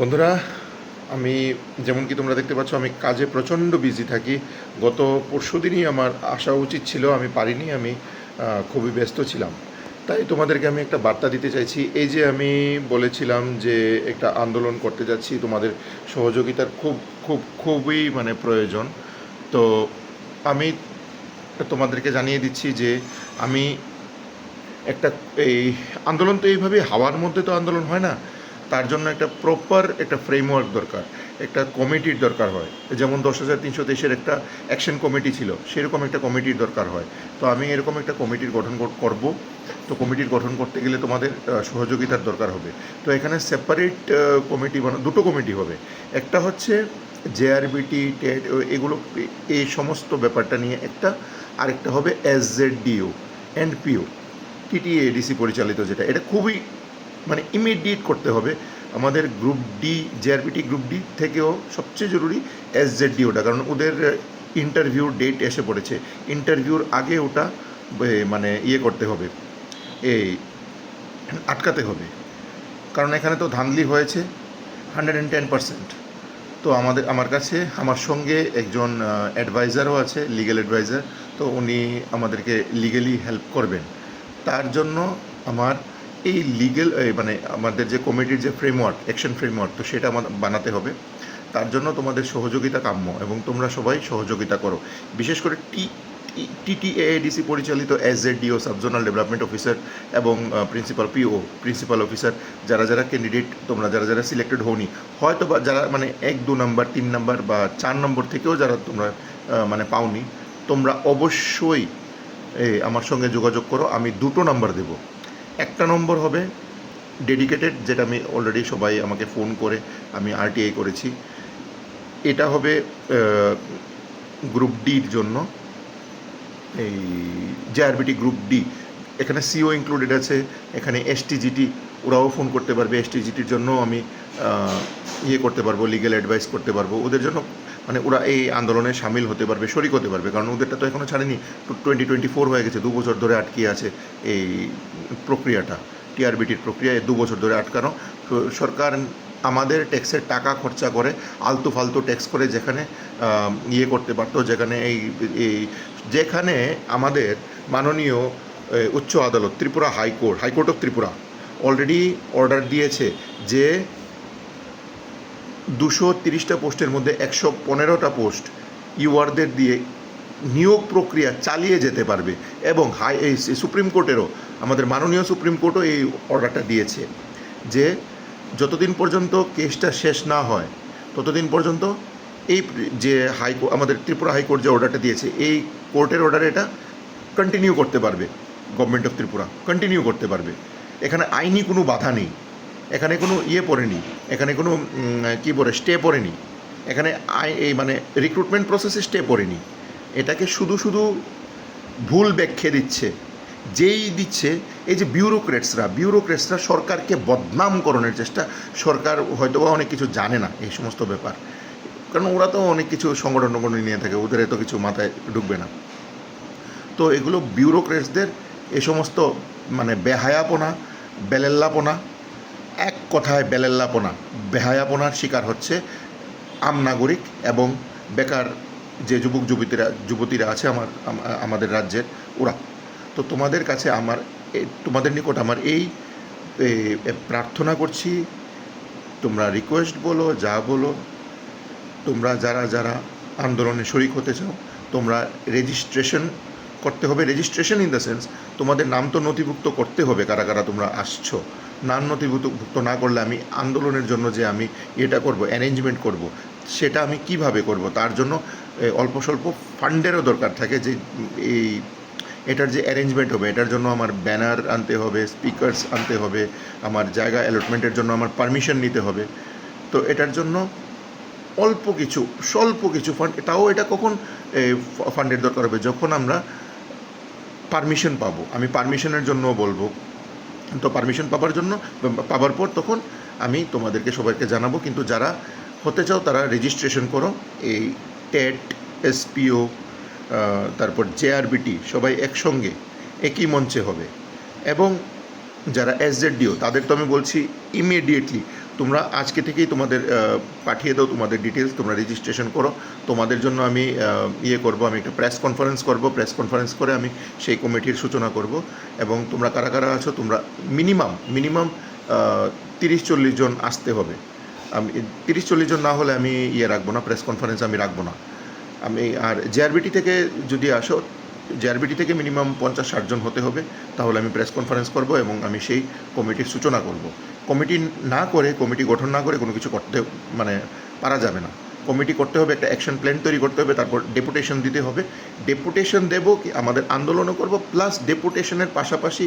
বন্ধুরা, আমি যেমন কি তোমরা দেখতে পাচ্ছ, আমি কাজে প্রচণ্ড বিজি থাকি। গত পরশু দিনই আমার আসা উচিত ছিল, আমি পারিনি, আমি খুবই ব্যস্ত ছিলাম। তাই তোমাদেরকে আমি একটা বার্তা দিতে চাইছি। এই যে আমি বলেছিলাম যে একটা আন্দোলন করতে যাচ্ছি, তোমাদের সহযোগিতার খুব খুব, খুবই মানে প্রয়োজন। তো আমি তোমাদেরকে জানিয়ে দিচ্ছি যে আমি একটা, এই আন্দোলন তো এইভাবে হাওয়ার মধ্যে তো আন্দোলন হয় না তার জন্য একটা প্রপার একটা ফ্রেমওয়ার্ক দরকার, একটা কমিটির দরকার হয়। যেমন দশ হাজার তিনশো তেইশের একটা অ্যাকশন কমিটি ছিল, সেরকম একটা কমিটির দরকার হয়। তো আমি এরকম একটা কমিটির গঠন কর- করব। তো কমিটির গঠন করতে গেলে তোমাদের সহযোগিতার দরকার হবে। তো এখানে সেপারেট কমিটি বানা দুটো কমিটি হবে। একটা হচ্ছে জেআরবিটি টেট এগুলো এই সমস্ত ব্যাপারটা নিয়ে একটা, আরেকটা হবে S Z DO and PO TTADC পরিচালিত যেটা। এটা খুবই মানে ইমিডিয়েট করতে হবে। আমাদের group D JRBT group D থেকেও সবচেয়ে জরুরি এস জেড ডিওটা কারণ ওদের ইন্টারভিউ ডেট এসে পড়েছে। ইন্টারভিউর আগে ওটা মানে ইয়ে করতে হবে। এই আটকাতে হবে। কারণ এখানে তো ধান্দলি হয়েছে হান্ড্রেড অ্যান্ড টেন পার্সেন্ট তো আমাদের, আমার কাছে, আমার সঙ্গে একজন অ্যাডভাইজারও আছে লিগেল অ্যাডভাইজার তো উনি আমাদেরকে লিগেলি হেল্প করবেন। তার জন্য আমার এই লিগেল মানে আমাদের যে কমিটির যে ফ্রেমওয়ার্ক অ্যাকশন ফ্রেমওয়ার্ক তো সেটা বানাতে হবে। তার জন্য তোমাদের সহযোগিতা কাম্য এবং তোমরা সবাই সহযোগিতা করো। বিশেষ করে টি টিটিএডিসি পরিচালিত S A DO subzonal development officer এবং প্রিন্সিপাল পিও প্রিন্সিপাল অফিসার যারা যারা ক্যান্ডিডেট তোমরা যারা যারা সিলেক্টেড হওনি, হয়তো বা যারা মানে এক, দু নম্বর তিন নম্বর বা চার নম্বর থেকেও যারা তোমরা মানে পাওনি, তোমরা অবশ্যই আমার সঙ্গে যোগাযোগ করো, আমি দুটো নাম্বার দেব। একটা নম্বর হবে ডেডিকেটেড যেটা আমি অলরেডি সবাই আমাকে ফোন করে, আমি আরটিআই করেছি। এটা হবে গ্রুপ ডির জন্য। এই জেআরবিটি গ্রুপ ডি এখানে সিও ইনক্লুডেড আছে, এখানে এসটিজিটি ওরাও ফোন করতে পারবে এসটিজিটির জন্য আমি ইয়ে করতে পারব লিগ্যাল অ্যাডভাইস করতে পারব। ওদের জন্য মানে ওরা এই আন্দোলনে সামিল হতে পারবে, শরিক হতে পারবে। কারণ ওদেরটা তো এখনও ছাড়েনি। টোয়েন্টি টোয়েন্টি ফোর হয়ে গেছে, দু বছর ধরে আটকে আছে এই প্রক্রিয়াটা টিআরবিটির প্রক্রিয়া দু বছর ধরে আটকানো। সরকার আমাদের ট্যাক্সের টাকা খরচা করে, আলতু ফালতু ট্যাক্স করে যেখানে ইয়ে করতে পারতো, যেখানে এই এই, যেখানে আমাদের মাননীয় উচ্চ আদালত, Tripura high court high court of Tripura, already order দিয়েছে যে দুশো তিরিশটা পোস্টের মধ্যে একশো পনেরোটা পোস্ট ইউআরদের দিয়ে নিয়োগ প্রক্রিয়া চালিয়ে যেতে পারবে এবং হাই এই সুপ্রিম কোর্টেরও, আমাদের মাননীয় সুপ্রিম কোর্টও এই অর্ডারটা দিয়েছে যে যতদিন পর্যন্ত কেসটা শেষ না হয়, ততদিন পর্যন্ত এই যে হাইকোর্ট আমাদের ত্রিপুরা হাইকোর্ট যে অর্ডারটা দিয়েছে, এই কোর্টের অর্ডারে এটা কন্টিনিউ করতে পারবে গভর্নমেন্ট অফ ত্রিপুরা কন্টিনিউ করতে পারবে। এখানে আইনি কোনো বাধা নেই, এখানে কোনো ইয়ে পড়েনি। এখানে কোনো কী বলে স্টে পড়েনি। এখানে আই, এই মানে রিক্রুটমেন্ট প্রসেসে স্টে পড়েনি। এটাকে শুধু শুধু ভুল ব্যাখ্যা দিচ্ছে। যেই দিচ্ছে, এই যে বিউরোক্রেটসরা বিউরোক্রেটসরা সরকারকে বদনাম করণের চেষ্টা, সরকার হয়তো অনেক কিছু জানে না এই সমস্ত ব্যাপার। কারণ ওরা তো অনেক কিছু সংগঠন টংগঠন নিয়ে থাকে, ওদের এত কিছু মাথায় ঢুকবে না। তো এগুলো বিউরোক্রেটসদের এ সমস্ত মানে বেহায়াপনা, বেলেল্লাপনা এক কথায় বেলেল্লাপনা, বেহায়াপনার শিকার হচ্ছে আম নাগরিক এবং বেকার যে যুবক যুবতীরা যুবতীরা আছে আমার, আমাদের রাজ্যের, ওরা। তো তোমাদের কাছে আমার তোমাদের নিকট আমার এই প্রার্থনা করছি, তোমরা রিকোয়েস্ট বলো, যা বলো, তোমরা যারা যারা আন্দোলনে শরিক হতে চাও, তোমরা রেজিস্ট্রেশন করতে হবে। রেজিস্ট্রেশন ইন দ্য সেন্স তোমাদের নাম তো নথিভুক্ত করতে হবে কারা কারা তোমরা আসছো। নাম নথিভুক্ত না করলে আমি আন্দোলনের জন্য যে আমি এটা করব অ্যারেঞ্জমেন্ট করব, সেটা আমি কীভাবে করব, তার জন্য অল্প স্বল্প ফান্ডেরও দরকার থাকে যে, এই, এটার যে অ্যারেঞ্জমেন্ট হবে, এটার জন্য আমার ব্যানার আনতে হবে স্পিকার্স আনতে হবে, আমার জায়গা অ্যালটমেন্টের জন্য আমার পারমিশন নিতে হবে। তো এটার জন্য অল্প কিছু, স্বল্প কিছু ফান্ড তাও এটা কখন ফান্ডের দরকার হবে? যখন আমরা পারমিশন পাবো, আমি পারমিশনের জন্য বলব তো পারমিশন পাবার জন্য, পাবার পর তখন আমি তোমাদেরকে সবাইকে জানাব, কিন্তু যারা হতে চাও তারা রেজিস্ট্রেশন করো। এই টেট, এসপিও তারপর জেআরবিটি সবাই একসঙ্গে একই মঞ্চে হবে। এবং যারা এসজেডডিও তাদের তো আমি বলছি ইমিডিয়েটলি তোমরা আজকে থেকেই তোমাদের পাঠিয়ে দাও, তোমাদের ডিটেলস তোমরা রেজিস্ট্রেশন করো। তোমাদের জন্য আমি ইয়ে করব, আমি একটা প্রেস কনফারেন্স করব। প্রেস কনফারেন্স করে আমি সেই কমিটির সূচনা করব। এবং তোমরা কারা কারা আছো, তোমরা মিনিমাম মিনিমাম তিরিশ চল্লিশ জন আসতে হবে। আমি, তিরিশ চল্লিশ জন না হলে আমি ইয়ে রাখব না প্রেস কনফারেন্স আমি রাখব না। আমি, আর জেআরবিটি থেকে যদি আসো জেআরবিটি থেকে মিনিমাম পঞ্চাশ ষাট জন হতে হবে। তাহলে আমি প্রেস কনফারেন্স করব এবং আমি সেই কমিটির সূচনা করব। কমিটি না করে, কমিটি গঠন না করে কোনো কিছু করতে মানে পারা যাবে না। কমিটি করতে হবে, একটা অ্যাকশন প্ল্যান তৈরি করতে হবে, তারপর ডেপুটেশন দিতে হবে। ডেপুটেশন দেব কি? আমাদের আন্দোলনও করব প্লাস ডেপুটেশনের পাশাপাশি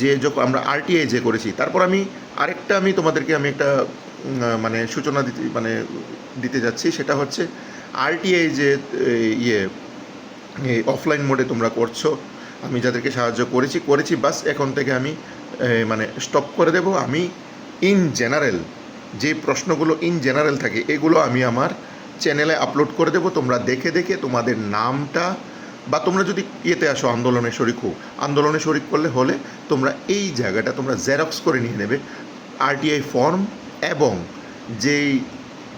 যে যখন আমরা আরটিআই যে করেছি, তারপর আমি আরেকটা আমি তোমাদেরকে আমি একটা মানে সূচনা দিতে মানে দিতে যাচ্ছি, সেটা হচ্ছে আরটিআই যে ইয়ে অফলাইন মোডে তোমরা করছ। আমি যাদেরকে সাহায্য করেছি করেছি, বাস এখন থেকে আমি মানে স্টপ করে দেব। আমি ইন জেনারেল যে প্রশ্নগুলো ইন জেনারেল থাকে, এগুলো আমি আমার চ্যানেলে আপলোড করে দেবো। তোমরা দেখে দেখে তোমাদের নামটা, বা তোমরা যদি ইয়েতে আসো, আন্দোলনে শরিক হো আন্দোলনে শরিক করলে হলে তোমরা এই জায়গাটা তোমরা জেরক্স করে নিয়ে নেবে। আরটিআই ফর্ম এবং যেই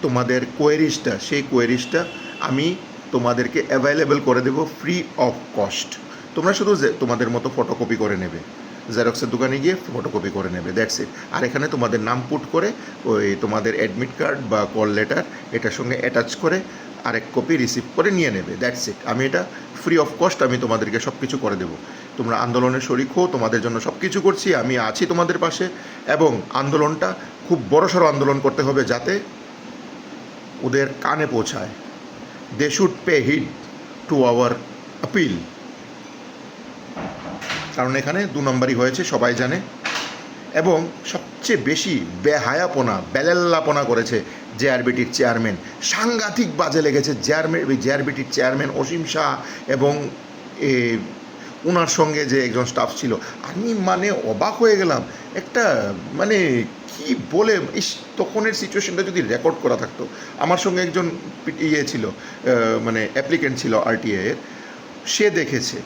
তোমাদের কোয়েরিজটা সেই কোয়েরিজটা আমি তোমাদেরকে অ্যাভেলেবেল করে দেবো ফ্রি অফ কস্ট তোমরা শুধু তোমাদের মতো ফটোকপি করে নেবে। জেরক্সের দোকানে গিয়ে ফটোকপি করে নেবে দ্যাটস ইট আর এখানে তোমাদের নাম পুট করে ওই তোমাদের অ্যাডমিট কার্ড বা কল লেটার এটার সঙ্গে অ্যাটাচ করে আরেক কপি রিসিভ করে নিয়ে নেবে দ্যাটস ইট আমি এটা ফ্রি অফ কস্ট আমি তোমাদেরকে সব কিছু করে দেবো। তোমরা আন্দোলনে শরিক হো তোমাদের জন্য সব কিছু করছি, আমি আছি তোমাদের পাশে। এবং আন্দোলনটা খুব বড়সড় আন্দোলন করতে হবে যাতে ওদের কানে পৌঁছায়। They should pay heed to our appeal কারণ এখানে দু নম্বরই হয়েছে, সবাই জানে। এবং সবচেয়ে বেশি বেহায়াপনা, বেলেল্লাপনা করেছে জেআরবিটির চেয়ারম্যান। সাংঘাতিক বাজে লেগেছে চেয়ারম্যান জেআরবিটির চেয়ারম্যান অসীম শাহ এবং ওনার সঙ্গে যে একজন স্টাফ ছিল। আমি মানে অবাক হয়ে গেলাম। একটা মানে কি বলে, ইস, তখনের সিচুয়েশনটা যদি রেকর্ড করা থাকতো। আমার সঙ্গে একজন ইয়ে ছিল মানে অ্যাপ্লিকেন্ট ছিল আরটিআই এর, সে দেখেছে।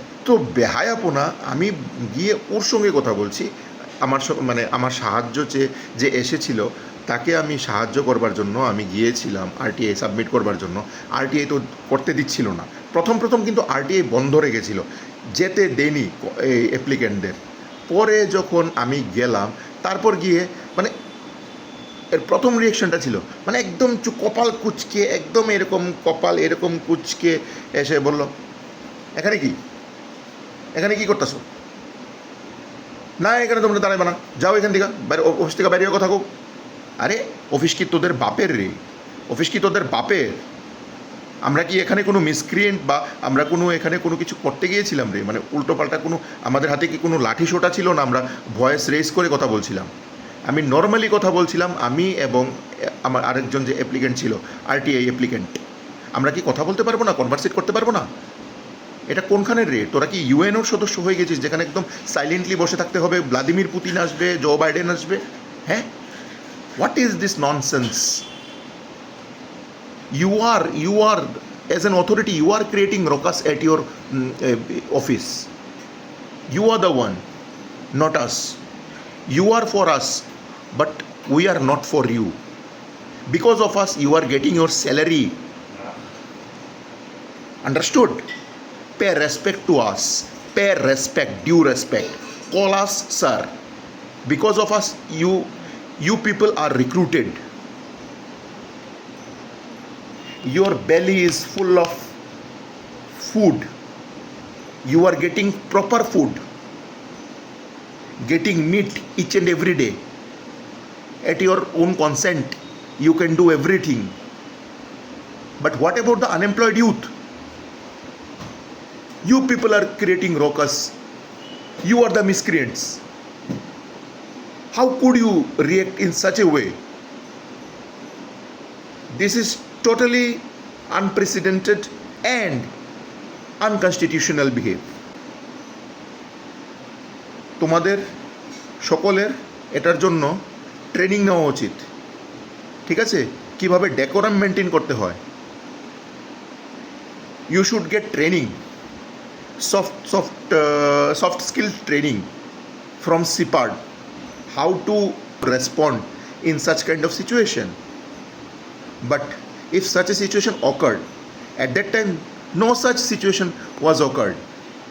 এত বেহায়াপনা, আমি গিয়ে ওর সঙ্গে কথা বলছি। আমার মানে আমার সাহায্য চেয়ে যে এসেছিল, তাকে আমি সাহায্য করবার জন্য আমি গিয়েছিলাম আরটিআই সাবমিট করবার জন্য। আরটিআই তো করতে দিচ্ছিল না। প্রথম প্রথম কিন্তু আরটিআই বন্ধ রেখেছিল। যেতে দেনি এই অ্যাপ্লিকেন্টদের পরে যখন আমি গেলাম তারপর গিয়ে মানে এর প্রথম রিয়েকশনটা ছিল। মানে একদম চু কপাল কুচকে, একদম এরকম কপাল, এরকম কুচকে এসে বলল, এখানে কি? এখানে কি করতেছো? না, এখানে তোমরা দাঁড়াইবে না। যাও এখান থেকে, বাইরে অফিস থেকে বাইরে কথা আরে, অফিস কি তোদের বাপের রে? অফিস কি তোদের বাপের? আমরা কি এখানে কোনো মিসক্রিয়েন্ট বা আমরা কোনো এখানে কোনো কিছু করতে গিয়েছিলাম রে? মানে উল্টোপাল্টা কোনো, আমাদের হাতে কি কোনো লাঠি সোটা ছিল না আমরা ভয়েস রেস করে কথা বলছিলাম? আমি নর্মালি কথা বলছিলাম, আমি এবং আমার আরেকজন যে অ্যাপ্লিকেন্ট ছিল আরটিআই অ্যাপ্লিকেন্ট আমরা কি কথা বলতে পারব না? কনভার্সেট করতে পারব না? এটা কোনখানের রে? তোরা কি ইউএনওর সদস্য হয়ে গেছিস, যেখানে একদম সাইলেন্টলি বসে থাকতে হবে ভ্লাদিমির পুতিন আসবে জো বাইডেন আসবে? হ্যাঁ? What is this nonsense you are you are as an authority you are creating ruckus at your uh, office. You are the one not us. You are for us but we are not for you. Because of us you are getting your salary. Understood? Pay respect to us. Pay respect due respect. Call us sir. Because of us you you people are recruited your belly is full of food. You are getting proper food. Getting meat each and every day. At your own consent you can do everything. But what about the unemployed youth? You people are creating ruckus you are the miscreants. How could you react in such a way? This is totally unprecedented and unconstitutional behavior. তোমাদের সকলের এটার জন্য training নেওয়া উচিত। ঠিক আছে? কীভাবে decorum maintain করতে হয়? You should get training soft soft soft skill training from SIPARD how to respond in such kind of situation but if such a situation occurred, at that time no such situation was occurred.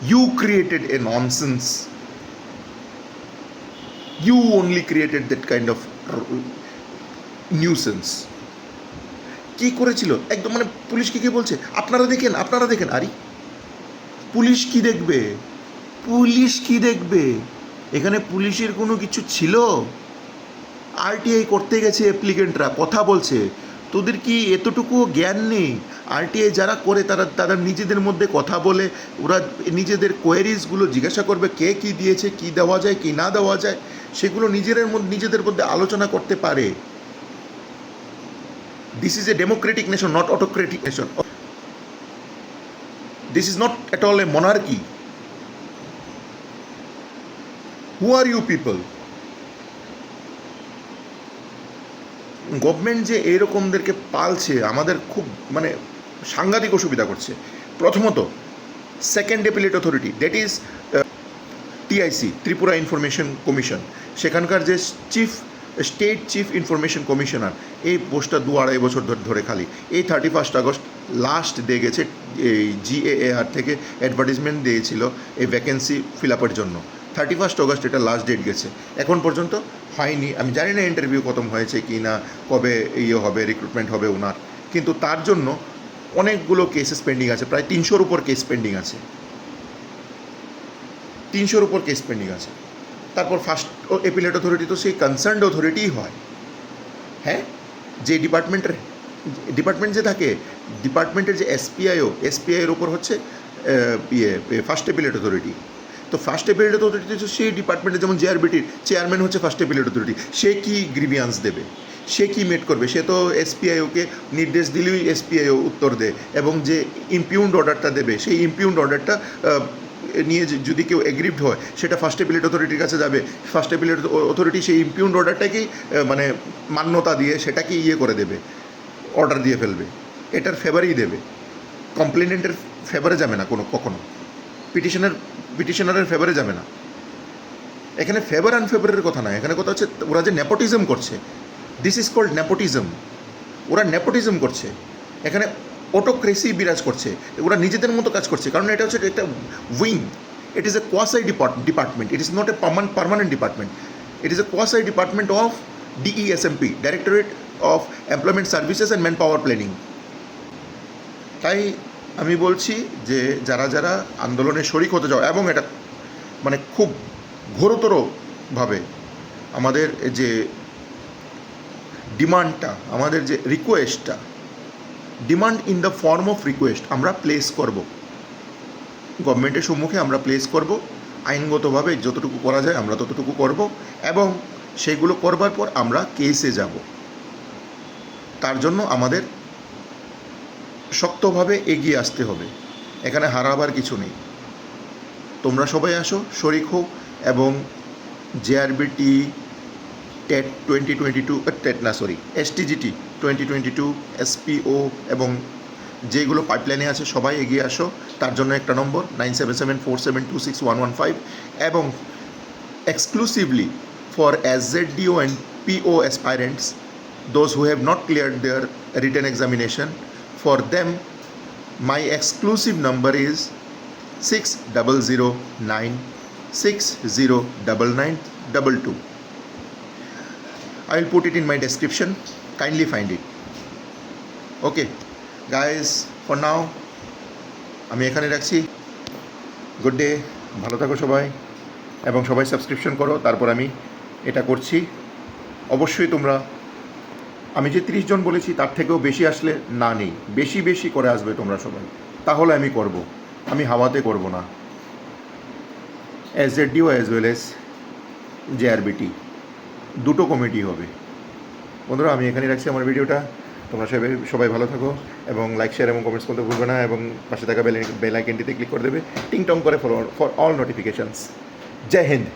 You created a nonsense. You only created that kind of nuisance. কি করেছিল একদম মানে পুলিশকে কি বলছে আপনারা দেখেন আপনারা দেখেন আরে পুলিশ কি দেখবে পুলিশ কি দেখবে এখানে পুলিশের কোনো কিছু ছিল আরটিআই করতে গেছে অ্যাপ্লিকেন্টরা কথা বলছে তোদের কি এতটুকু জ্ঞান নেই? আরটিআই যারা করে, তারা তারা নিজেদের মধ্যে কথা বলে, ওরা নিজেদের কোয়ারিজগুলো জিজ্ঞাসা করবে, কে কি দিয়েছে, কি দেওয়া যায়, কি না দেওয়া যায়, সেগুলো নিজেদের মধ্যে নিজেদের মধ্যে আলোচনা করতে পারে। This is a democratic nation not autocratic nation this is not at all a monarchy who are you people government যে এরকমদেরকে পালছে, আমাদের খুব মানে সাংঘাতিক অসুবিধা করছে। প্রথমত second appellate authority that is TIC Tripura information commission সেখানকার যে chief state chief information commissioner এই পোস্টটা দু আড়াই বছর ধরে খালি। এই থার্টি ফার্স্ট আগস্ট লাস্ট দিয়ে গেছে, এই জিএএআর থেকে অ্যাডভার্টিজমেন্ট দিয়েছিল এই ভ্যাকেন্সি ফিল আপের জন্য। থার্টি ফার্স্ট অগস্ট এটা লাস্ট ডেট গেছে। এখন পর্যন্ত হয়নি। আমি জানি না ইন্টারভিউ কত হয়েছে কি না, কবে ইয়ে হবে রিক্রুটমেন্ট হবে ওনার। কিন্তু তার জন্য অনেকগুলো কেসেস পেন্ডিং আছে। প্রায় তিনশোর উপর কেস পেন্ডিং আছে। তিনশোর উপর কেস পেন্ডিং আছে। তারপর ফার্স্ট এপিলেট অথরিটি তো সেই কনসার্নড অথরিটিই হয়। হ্যাঁ? যে ডিপার্টমেন্টের ডিপার্টমেন্ট যে থাকে ডিপার্টমেন্টের যে এসপিআইও এসপিআইয়ের ওপর হচ্ছে ইয়ে ফার্স্ট এপিলেট অথরিটি তো ফার্স্ট এপিলেট অথরিটি হচ্ছে সেই ডিপার্টমেন্টে যেমন জেআরবিটির চেয়ারম্যান হচ্ছে ফার্স্ট এপিলেট অথরিটি সে কি গ্রিভিয়ান্স দেবে? সে কি মেট করবে? সে তো এসপিআইওকে নির্দেশ দিলেই এসপিআইও উত্তর দেয় এবং যে ইমপিউন্ড অর্ডারটা দেবে, সেই ইমপিউন্ড অর্ডারটা নিয়ে যদি কেউ এগ্রিভড হয়, সেটা ফার্স্ট এপিলেট অথরিটির কাছে যাবে। ফার্স্ট এপিলেট অথরিটি সেই ইমপিউন্ড অর্ডারটাকেই মানে মান্যতা দিয়ে সেটাকে ইয়ে করে দেবে অর্ডার দিয়ে ফেলবে। এটার ফেভারেই দেবে। কমপ্লেনেন্টের ফেভারে যাবে না কোনো, কখনো। পিটিশনের পিটিশনারের ফেভারে যাবে না। এখানে ফেভার আনফেভারের কথা নয়। এখানে কথা হচ্ছে ওরা যে নেপোটিজম করছে দিস ইজ কল্ড নেপোটিজম ওরা নেপোটিজম করছে। এখানে অটোক্রেসি বিরাজ করছে। ওরা নিজেদের মতো কাজ করছে। কারণ এটা হচ্ছে একটা wing it is a quasi department it is not a permanent department it is a quasi department of DESMP directorate of employment services and manpower planning তাই আমি বলছি যে যারা যারা আন্দোলনে শরিক হতে যাও এবং এটা মানে খুব ঘোরতরভাবে আমাদের যে ডিমান্ডটা, আমাদের যে রিকোয়েস্টটা demand in the form of request আমরা প্লেস করব। গভর্নমেন্টের সম্মুখে আমরা প্লেস করব, আইনগতভাবে যতটুকু করা যায় আমরা ততটুকু করব, এবং সেগুলো করবার পর আমরা কেসে যাব। তার জন্য আমাদের শক্তভাবে এগিয়ে আসতে হবে। এখানে হারাবার কিছু নেই। তোমরা সবাই আসো শরিক হোক এবং JRBT TET twenty twenty two TET না sorry STGT twenty twenty two SPO এবং যেগুলো পাইপলাইনে আছে সবাই এগিয়ে আসো। তার জন্য একটা number nine seven seven four seven two six one one five এবং exclusively for SZDO and PO aspirants, those who have not cleared their written examination, for them, my exclusive number is 6009 609922. I will put it in my description. Kindly find it. Okay, guys, for now, আমি এখানে রাখছি good day ভালো থাকো সবাই এবং সবাই subscription করো তারপর আমি এটা করছি অবশ্যই তোমরা আমি যে তিরিশ জন বলেছি, তার থেকেও বেশি আসলে না নেই। বেশি বেশি করে আসবে তোমরা সবাই। তাহলে আমি করব। আমি হাওয়াতে করব না। S Z DO as well as JRBT দুটো কমিটি হবে। বন্ধুরা, আমি এখানে রাখছি আমার ভিডিওটা। তোমরা সবাই সবাই ভালো থাকো এবং লাইক শেয়ার এবং কমেন্টস করতে ভুলবে না এবং পাশে থাকা বেল বেল ক্লিক করে দেবে। টিং টং করে for for all notifications Jai Hind.